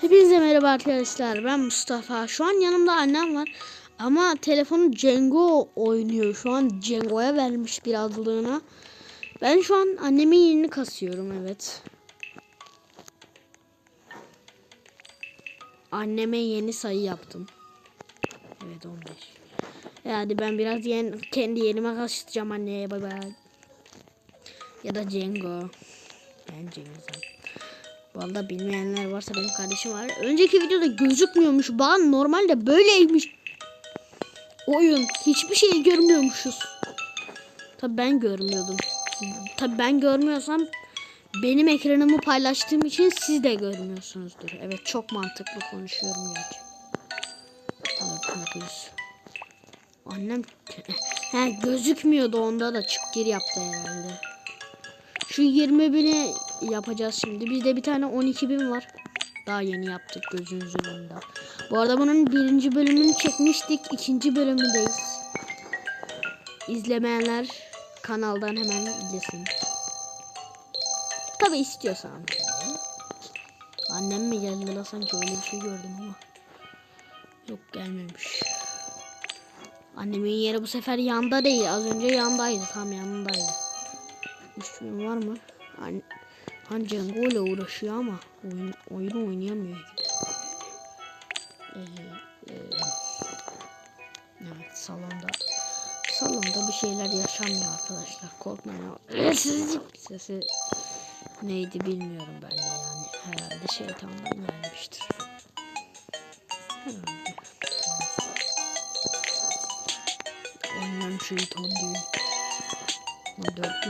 Hepinize merhaba arkadaşlar. Ben Mustafa. Şu an yanımda annem var. Ama telefonu Cengo oynuyor. Şu an Cengo'ya vermiş birazlığına. Ben şu an annemin yerini kasıyorum. Evet. Anneme yeni sayı yaptım. Evet 15. E hadi ben biraz yen, kendi yerime kasacağım anneye. Bay bay. Ya da Cengo. Ben Cengo Vallahi bilmeyenler varsa benim kardeşim var. Önceki videoda gözükmüyormuş. Bana normalde böyleymiş. Oyun. Hiçbir şey görmüyormuşuz. Tabi ben görmüyordum. Tabi ben görmüyorsam benim ekranımı paylaştığım için siz de görmüyorsunuzdur. Evet çok mantıklı konuşuyorum gerçi. Annem He, gözükmüyordu onda da çık gir yaptı herhalde. Şu 20 bini yapacağız şimdi. Bizde bir tane 12 bin var. Daha yeni yaptık gözünüzün önünde. Bu arada bunun birinci bölümünü çekmiştik. ikinci bölümündeyiz. İzlemeyenler kanaldan hemen izlesin. Tabi istiyorsan. Annem mi geldi la sanki öyle bir şey gördüm ama. Yok gelmemiş. Annemin yeri bu sefer yanda değil. Az önce yandaydı. Tam yanındaydı. Üstüm var mı? An Han Cengo ile uğraşıyor ama oyun, oyunu oynayamıyor gibi. Ee, e, evet salonda salonda bir şeyler yaşanmıyor arkadaşlar. Korkmayın. Sesi neydi bilmiyorum ben de yani. Herhalde şeytandan gelmiştir. Herhalde. Oynayan şeytan değil. O dört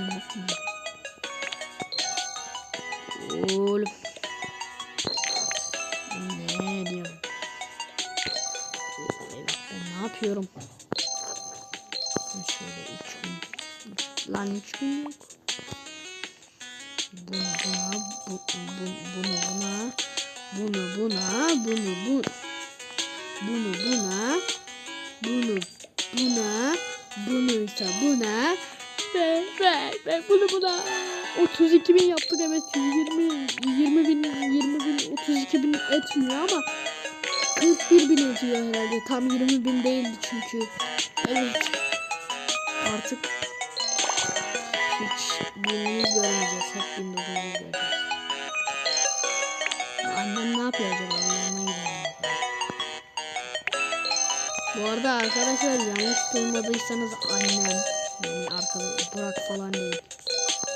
drôle. Etmiyor ama 41 bin ediyor herhalde. Tam 20 bin değildi çünkü. Evet. Artık hiç binimiz görmeyeceğiz. Hep 1900 göreceğiz. Annem ne yapıyor acaba? Yanına gidelim bu arada arkadaşlar yanlış duymadıysanız annem yani arkadaş Burak falan değil.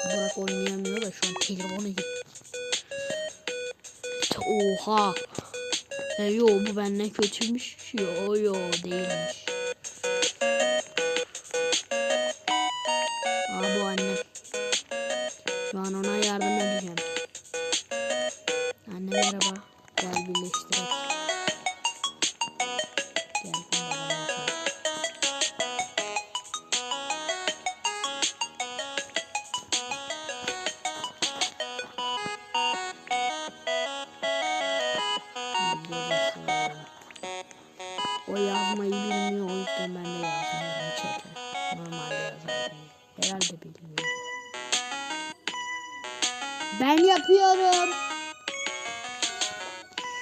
Burak oynayamıyor da şu an telefonu gitti. Oha. E, yo bu benden kötüymüş. Yo yo değilmiş. O yazmayı bilmiyor o yüzden ben de yazmıyorum çete. Normalde yazardım. Herhalde bilmiyor. Ben yapıyorum.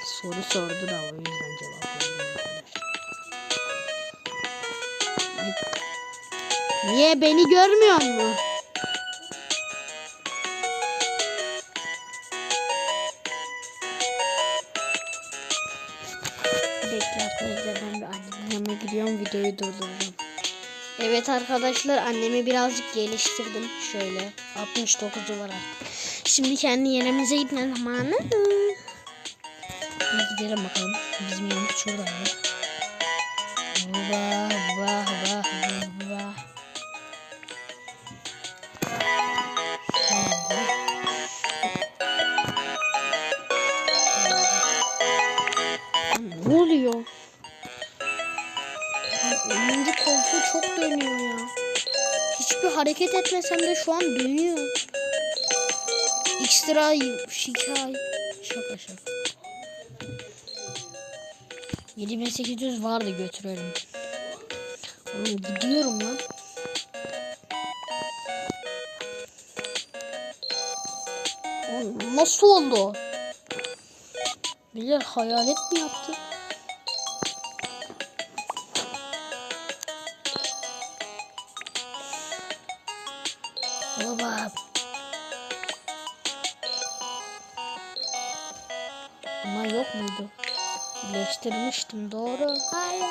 Soru sordu da o yüzden arkadaşlar. Ay. Niye beni görmüyor mu? Durduracağım. Evet arkadaşlar annemi birazcık geliştirdim. Şöyle 69'u var artık. Şimdi kendi yerimize gitme zamanı. Gidelim bakalım. Bizim yerimiz şurada. Vah hareket etmesem de şu an dönüyor. Ekstra şikay. Şaka şaka. 7800 vardı götürelim. Oğlum gidiyorum lan. Oğlum nasıl oldu? Bilir hayalet mi yaptı? Birleştirmiştim doğru. Hayır.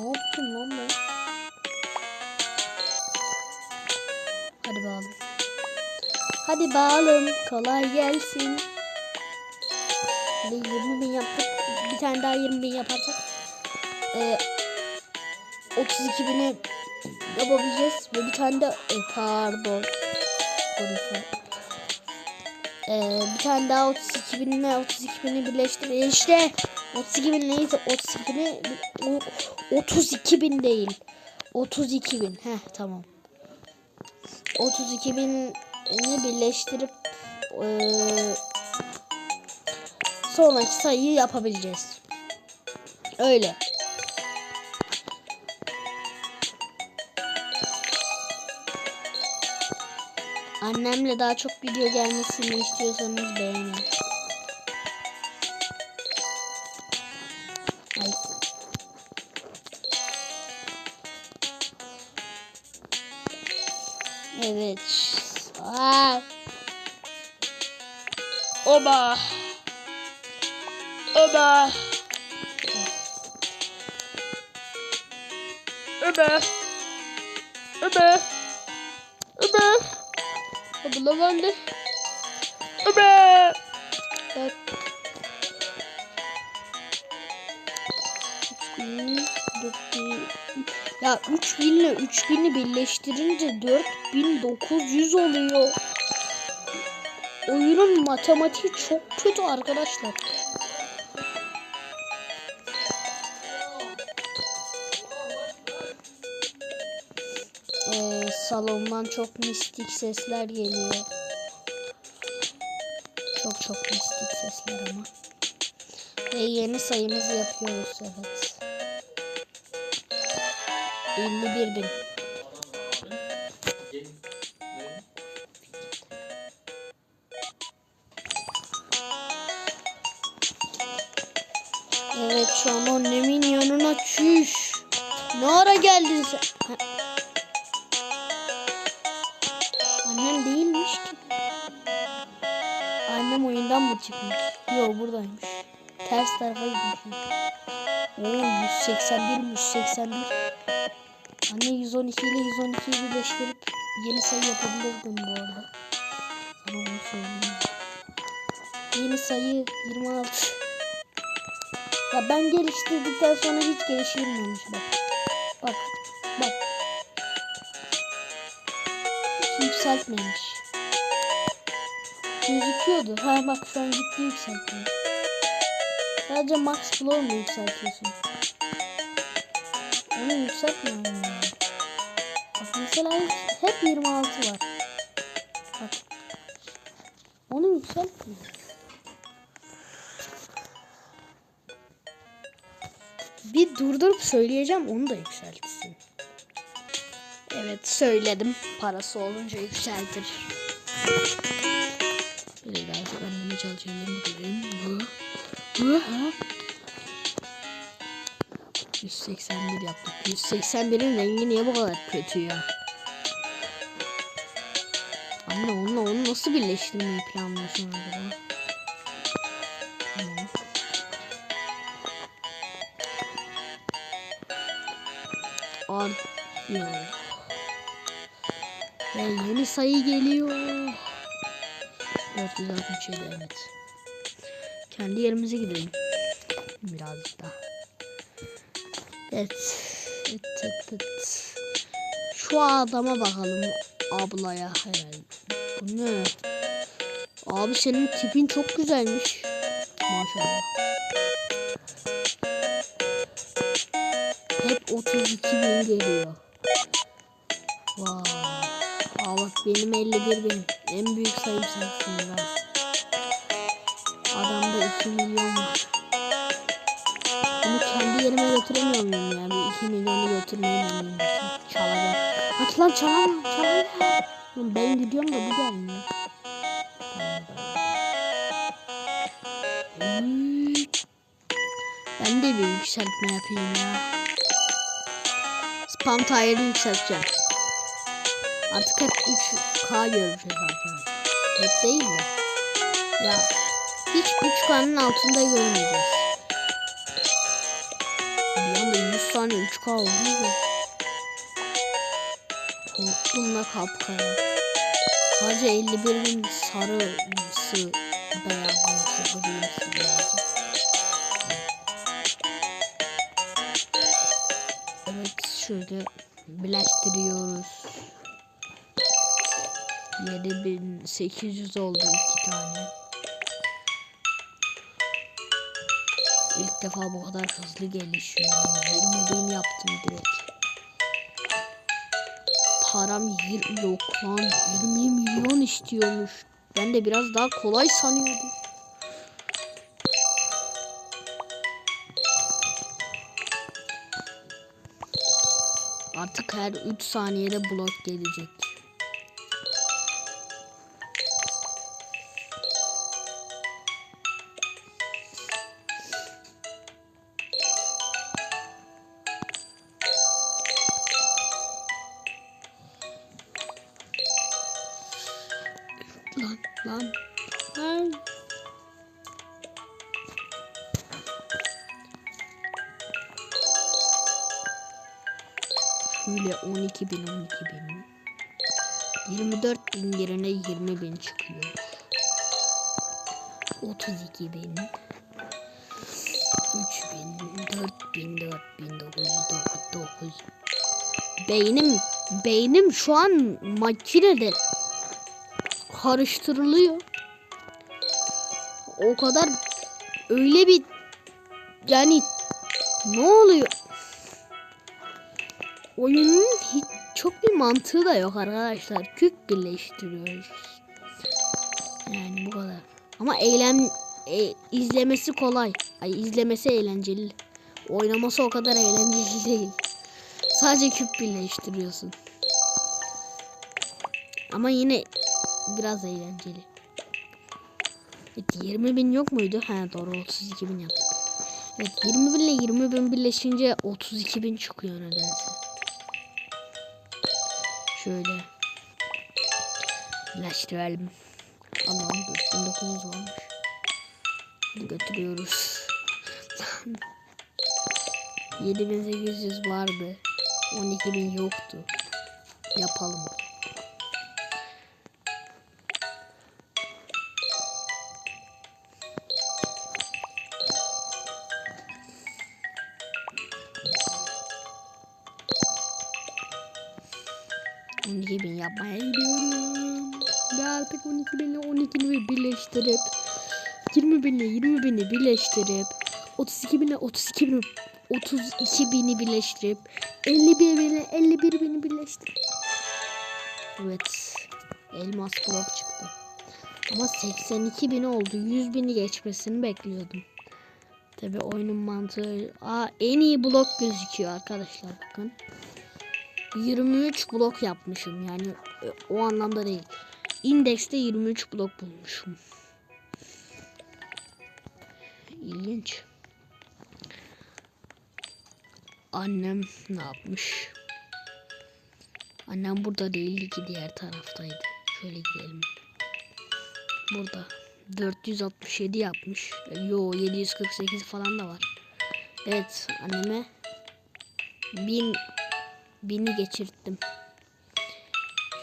Ne yaptım lan ben? Hadi bağlı. Hadi bağlım. Kolay gelsin. Hadi 20 bin yaptık. Bir tane daha 20 bin yaparsak. Ee, 32 bini yapabileceğiz. Ve bir tane de e, pardon. Pardon. Ee, bir tane daha 32 binle 32 bini birleştir. E İşte 32 bin neyse 32 bini o- 32 bin değil. 32 bin. Heh tamam. 32 bini birleştirip eee sonraki sayıyı yapabileceğiz. Öyle. Annemle daha çok video gelmesini istiyorsanız beğenin. Evet. Aa. Oba. Oba. Oba. Oba. Bende. Oba. Evet. Ya 3000 ile 3000'i birleştirince 4900 oluyor. Oyunun matematiği çok kötü arkadaşlar. Salondan çok mistik sesler geliyor. Çok çok mistik sesler ama. Ve yeni sayımızı yapıyoruz evet. 51 bin. Evet şu an annemin yanına çüş. Ne ara geldin sen? Ha. Ters tarafa gitmiş. Oo 181 181. Anne 112 ile 112'yi birleştirip yeni sayı yapabilirdim bu arada. Sana onu söyleyeyim. Yeni sayı 26. Ya ben geliştirdikten sonra hiç geliştirmemiş bak. Bak. Bak. Hiç yükseltmemiş. Gözüküyordu. Ha bak şu an gitti yükseltmiyor. Sadece max floor mu yükseltiyorsun? Onu yükseltmiyor mu? Bak mesela hep 26 var. Bak. Onu yükseltmiyor. Bir durdurup söyleyeceğim onu da yükseltsin. Evet söyledim. Parası olunca yükseltir. Böyle birazcık anneme çalışalım bakalım. Bu. Bu. Ha. 181 yaptık. 181'in rengi niye bu kadar kötü ya? Anne onunla onu nasıl birleştirmeyi planlıyorsun acaba? Tamam. Artıyor. Ve yeni sayı geliyor. 467 evet. Kendi yerimize gidelim. Birazcık daha. Evet. Evet, evet, evet. Şu adama bakalım. Ablaya herhalde. Bu ne? Abi senin tipin çok güzelmiş. Maşallah. Hep 32 bin geliyor. Vay. Aa bak benim 51 bin. En büyük sayım sensin lan. Adamda 2 milyon var. Bunu kendi yerime götüremiyor muyum ya? Bir 2 milyonu götürmeyi deneyim. Çalacağım. Bak lan çalamam çalamam. Ben gidiyorum da bu gelmiyor. Ben de bir yükseltme yapayım ya. Spam tire'ı yükselteceğim. Artık hep 3K göreceğiz arkadaşlar. Hep değil mi? Ya hiç 3K'nın altında görmeyeceğiz. Bir anda 100 saniye 3K oldu mu? Korktum da kapkara. Sadece 51'in sarısı beyazlısı birazcık. Evet şöyle birleştiriyoruz. 7800 oldu iki tane. İlk defa bu kadar hızlı gelişiyor. 20 bin yaptım direkt. Param 20 yok lan 20 milyon istiyormuş. Ben de biraz daha kolay sanıyordum. Artık her 3 saniyede blok gelecek. Lan lan. Lan. Şöyle 12 bin 12 bin. 24 bin yerine 20 bin çıkıyor. 32 bin. 3 bin, 4 bin, 4 bin, 9, 9. Beynim, beynim şu an makinede karıştırılıyor. O kadar öyle bir yani ne oluyor? Oyunun hiç çok bir mantığı da yok arkadaşlar. Kük birleştiriyoruz. Yani bu kadar. Ama eylem e, izlemesi kolay. Ay izlemesi eğlenceli. Oynaması o kadar eğlenceli değil. Sadece küp birleştiriyorsun. Ama yine biraz eğlenceli. Evet 20 bin yok muydu? Ha doğru 32 bin yaptık. Evet 20 bin ile 20 bin birleşince 32 bin çıkıyor nedense. Şöyle. Birleştirelim. Allah'ım 4900 olmuş. Hadi götürüyoruz. 7800 vardı. 12 bin yoktu. Yapalım. Artık 12 binle 12 bini birleştirip 20 binle 20 bini birleştirip 32 binle 32 bini 32 bini birleştirip 51 binle 51 bini birleştirip Evet. Elmas blok çıktı. Ama 82 bin oldu. 100 bini geçmesini bekliyordum. Tabi oyunun mantığı... Aa, en iyi blok gözüküyor arkadaşlar bakın. 23 blok yapmışım yani e, o anlamda değil. İndekste 23 blok bulmuşum. İlginç. Annem ne yapmış? Annem burada değildi ki diğer taraftaydı. Şöyle gidelim. Burada 467 yapmış. Yo 748 falan da var. Evet anneme 1000 1000'i geçirttim.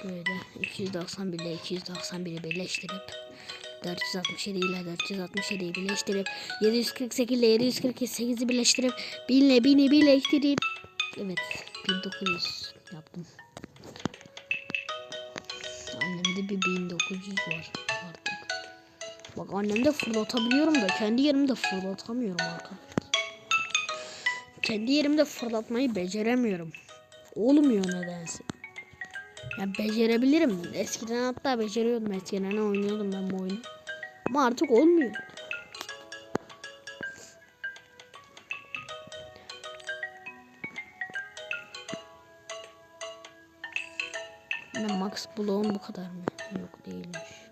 Şöyle 291 ile 291'i birleştirip 467 ile 467'yi birleştirip 748 ile 748'i birleştirip 1000 ile 1000'i birleştirip evet 1900 yaptım. Annemde bir 1900 var artık. Bak annemde fırlatabiliyorum da kendi yerimde fırlatamıyorum arkadaşlar. Kendi yerimde fırlatmayı beceremiyorum. Olmuyor nedense. Ya becerebilirim. Eskiden hatta beceriyordum. Eskiden oynuyordum ben bu oyunu. Ama artık olmuyor. Max bloğum bu kadar mı? Yok değilmiş.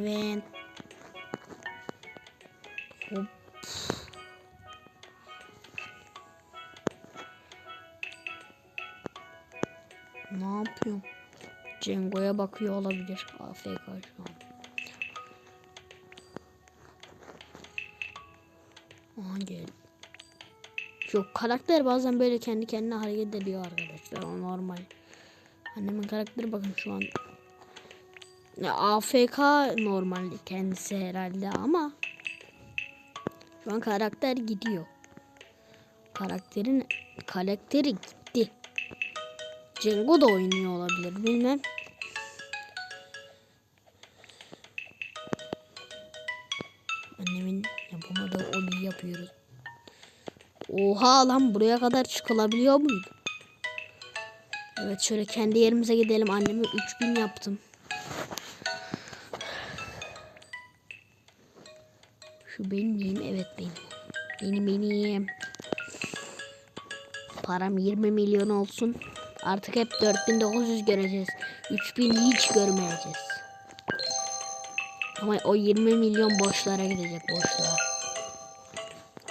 Evet. Ne yapıyor? Cengo'ya bakıyor olabilir. AFK şu an. Aha gel. Yok karakter bazen böyle kendi kendine hareket ediyor arkadaşlar. O normal. Annemin karakteri bakın şu an. AFK normal kendisi herhalde ama şu an karakter gidiyor. Karakterin karakteri gitti. Cengo da oynuyor olabilir bilmem. Annemin yapamadığı oli yapıyoruz. Oha lan buraya kadar çıkılabiliyor muydu? Evet şöyle kendi yerimize gidelim. Anneme 3000 yaptım. Şu benim miyim? Evet benim. Benim benim. Param 20 milyon olsun. Artık hep 4900 göreceğiz. 3000 hiç görmeyeceğiz. Ama o 20 milyon boşlara gidecek boşluğa.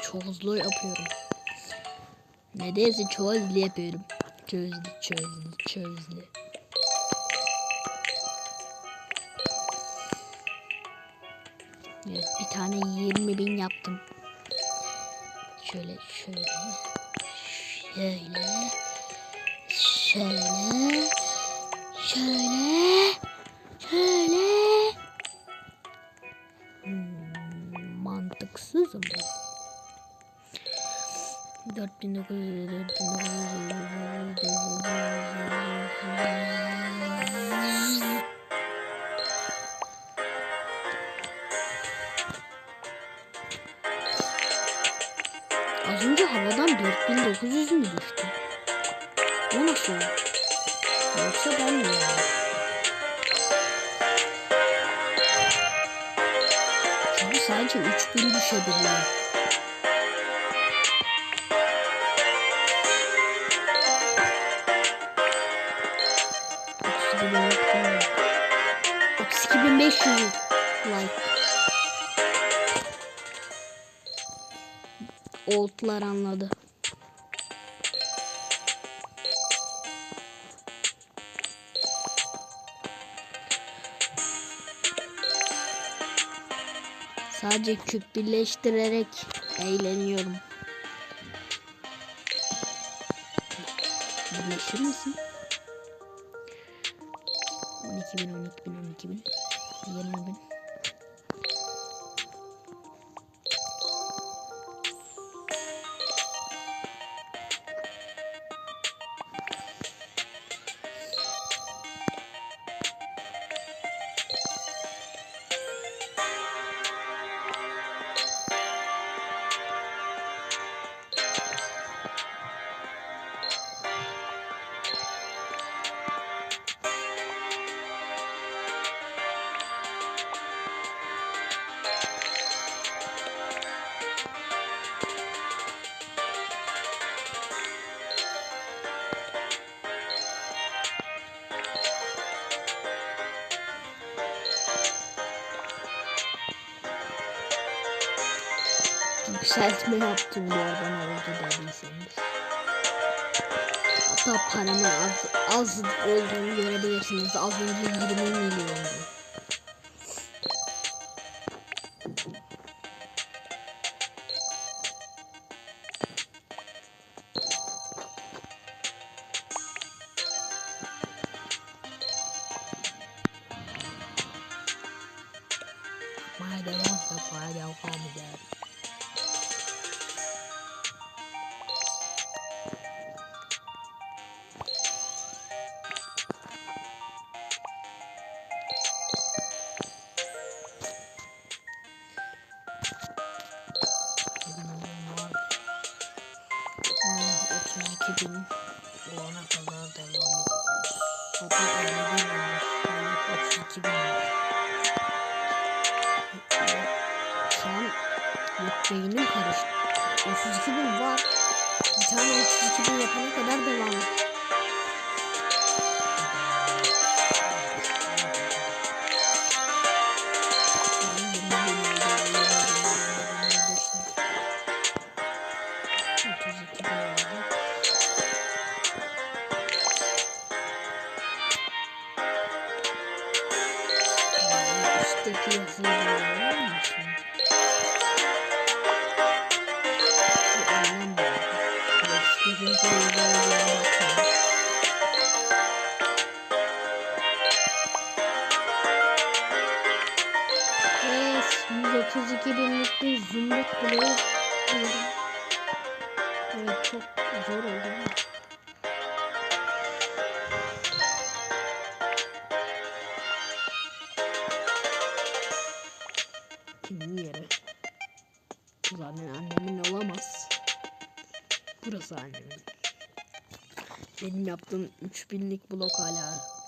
Çok hızlı yapıyorum. Nedense çok hızlı yapıyorum. Çözdü çözdü çözdü. Tane 20 bin yaptım. Şöyle şöyle. Şöyle. Şöyle. Şöyle. Şöyle. Hmm, mantıksızım ben. 4900 4900 4900 mü düştü? O nasıl? Yoksa ben mi yani? Çünkü sadece 3000 düşebiliyor. Like. Oldlar anladı. Sadece küp birleştirerek eğleniyorum. Birleşir misin? 12 bin, 12 bin, 12 bin, 20 bin. Yükseltme yaptım bu arada ne oldu dediyseniz. Hatta paramın az, az olduğunu görebilirsiniz. Az önce 20 milyondu. Yapmaya devam, yapmaya devam eder. Ah, Thank you. 3000'lik blok hala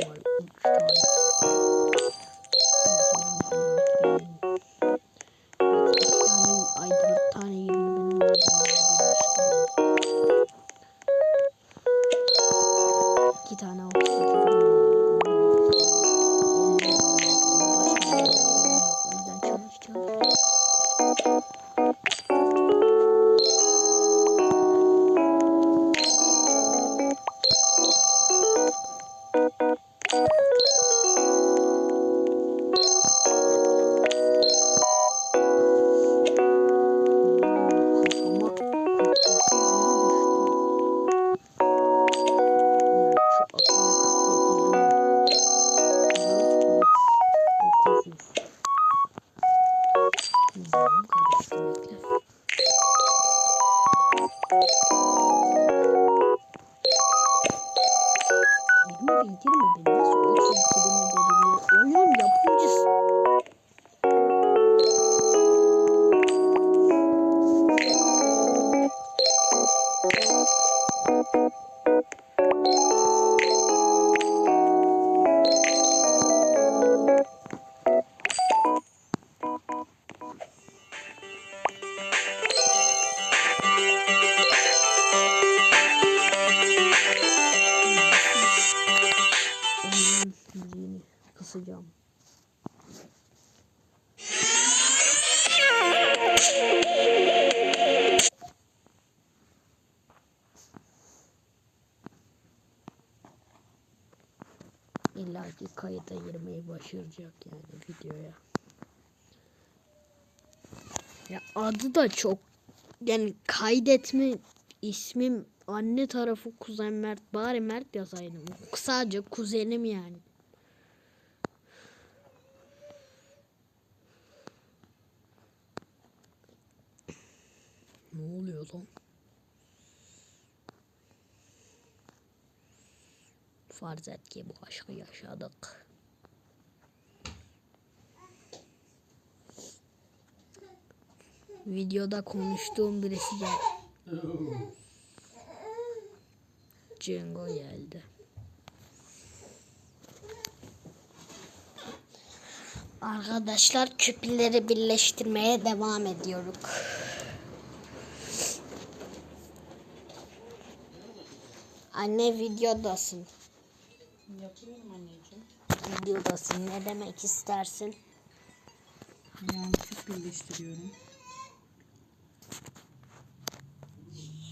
我い、はい、girmeyi başaracak yani videoya. Ya adı da çok yani kaydetme ismim anne tarafı kuzen Mert bari Mert yazaydım. Sadece kuzenim yani. Ne oluyor lan? Farz et ki bu aşkı yaşadık. Videoda konuştuğum birisi geldi. Cengo geldi. Arkadaşlar küpleri birleştirmeye devam ediyoruz. Anne videodasın. Yapıyorum anneciğim. Videodasın. Ne demek istersin? Yani küp birleştiriyorum.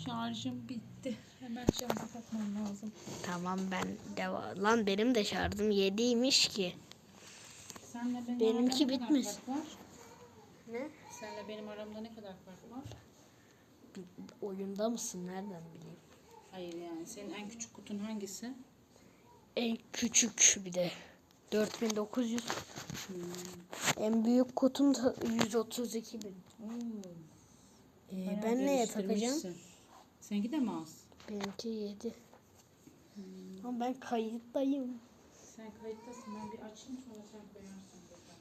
Şarjım bitti. Hemen şarja takmam lazım. Tamam ben devam. Lan benim de şarjım 7'ymiş ki. Senle benim Benimki aramda ne? Senle benim aramda ne kadar fark var? Oyunda mısın? Nereden bileyim? Hayır yani senin en küçük kutun hangisi? En küçük bir de. 4900. En büyük kutum da 132 bin. Ee, Bayağı ben neye takacağım? Seninki de mi az? Benimki 7. Ama ben kayıttayım. Sen kayıttasın. Ben bir açayım sonra sen koyarsın. burada.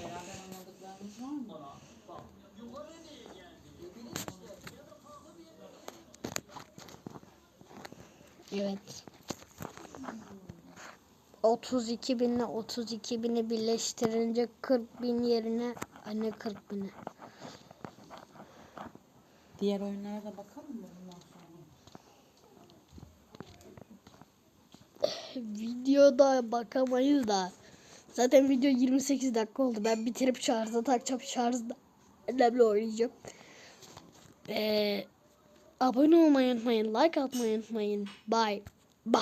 Beraber anladıklarımız var mı? Evet. 32 binle 32 bini birleştirince 40 bin yerine anne 40 bini. Diğer oyunlara da bakalım mı bundan sonra? Videoda bakamayız da. Zaten video 28 dakika oldu. Ben bitirip şarja takacağım. Şarjda önemli oynayacağım. Ee, abone olmayı unutmayın. Like atmayı unutmayın. Bye. Bye.